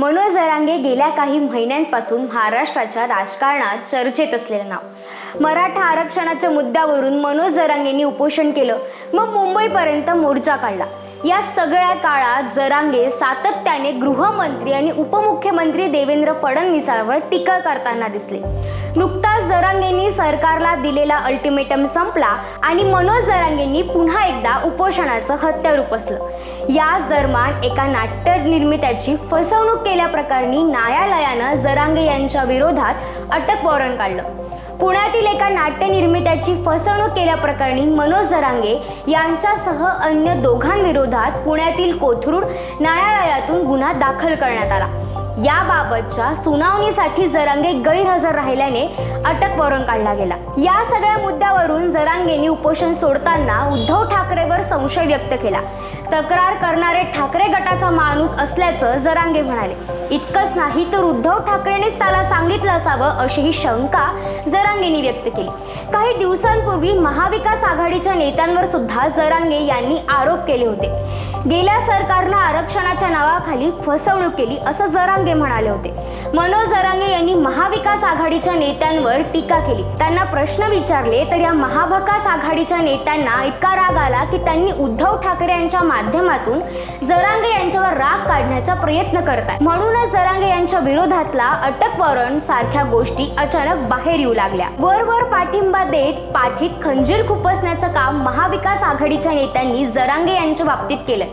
मनोज जरांगे गेल्या काही महिन्यांपासून महाराष्ट्राच्या राजकारणात चर्चेत असलेलं नाव. मराठा आरक्षणाच्या मुद्द्यावरून मनोज जरांगेंनी उपोषण केलं. मग मुंबईपर्यंत मोर्चा काढला. या सगळ्या काळात जरांगे सातत्याने गृहमंत्री आणि उपमुख्यमंत्री देवेंद्र फडणवीसांवर टीका करताना दिसले. नुकताच जरांगेंनी सरकारला दिलेला अल्टिमेटम संपला आणि मनोज जरांगेंनी पुन्हा एकदा उपोषणाचं हत्यार उपसलं. याच दरम्यान एका नाट्य निर्मित्याची फसवणूक केल्याप्रकरणी न्यायालयानं जरांगे यांच्या विरोधात अटक वॉरंट काढलं. पुण्यातील एका नाट्य निर्मित्याची फसवणूक केल्याप्रकरणी मनोज जरांगे यांच्यासह अन्य दोघांविरोधात पुण्यातील कोथरूड न्यायालयातून गुन्हा दाखल करण्यात आला. याबाबतच्या सुनावणीसाठी जरांगे गैरहजर राहिल्याने अटक वॉरंट काढला गेला. या सगळ्या मुद्द्यावरून जरांगेंनी उपोषण सोडताना उद्धव ठाकरेवर संशय व्यक्त केला. तक्रार करणारे ठाकरे गटाचा माणूस असल्याचं जरांगे म्हणाले. इतकंच नाही तर उद्धव ठाकरेनेच त्याला सांगितलं असावं अशीही शंका जरांगेंनी व्यक्त केली. काही दिवसांपूर्वी महाविकास आघाडीच्या नेत्यांवर सुद्धा जरांगे यांनी आरोप केले होते. गेल्या सरकारनं आरक्षणाच्या नावाखाली फसवणूक केली असं जरांगे म्हणाले होते. मनोज जरांगे यांनी महाविकास आघाडीच्या नेत्यांवर टीका केली. त्यांना प्रश्न विचारले तर या महाविकास आघाडीच्या नेत्यांना इतका राग आला की त्यांनी उद्धव ठाकरे यांच्या माध्यमातून जरांगे यांच्यावर राग काढण्याचा प्रयत्न करतात म्हणूनच जरांगे यांच्या विरोधातला अटक वॉरंट सारख्या गोष्टी अचानक बाहेर येऊ लागल्या. वर वर पाठिंबा देत पाठीत खंजीर खुपसण्याचं काम महाविकास आघाडीच्या नेत्यांनी जरांगे यांच्या बाबतीत केलं.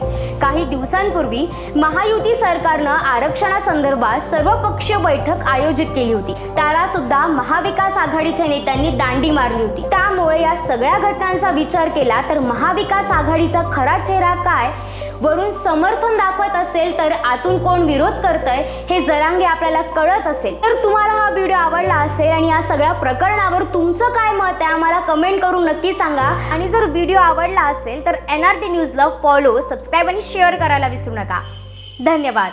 काही दिवसांपूर्वी महायुती सरकारनं आरक्षणासंदर्भात सर्वपक्षीय बैठक आयोजित केली होती. त्याला सुद्धा महाविकास आघाडीच्या नेत्यांनी दांडी मारली होती. त्यामुळे या सगळ्या घटनांचा विचार केला तर महाविकास आघाडीचा खरा चेहरा काय? वरून समर्थन दाखवत असेल तर आतून कोण विरोध करतय हे जरांगे आपल्याला कळत असेल. तर तुम्हाला हा व्हिडिओ आवडला असेल आणि या सगळ्या प्रकरणावर तुमचं काय मत आहे आम्हाला कमेंट करून नक्की सांगा. आणि जर व्हिडिओ आवडला असेल तर एन आर टी न्यूजला फॉलो सबस्क्राईब आणि शेअर करायला विसरू नका. धन्यवाद.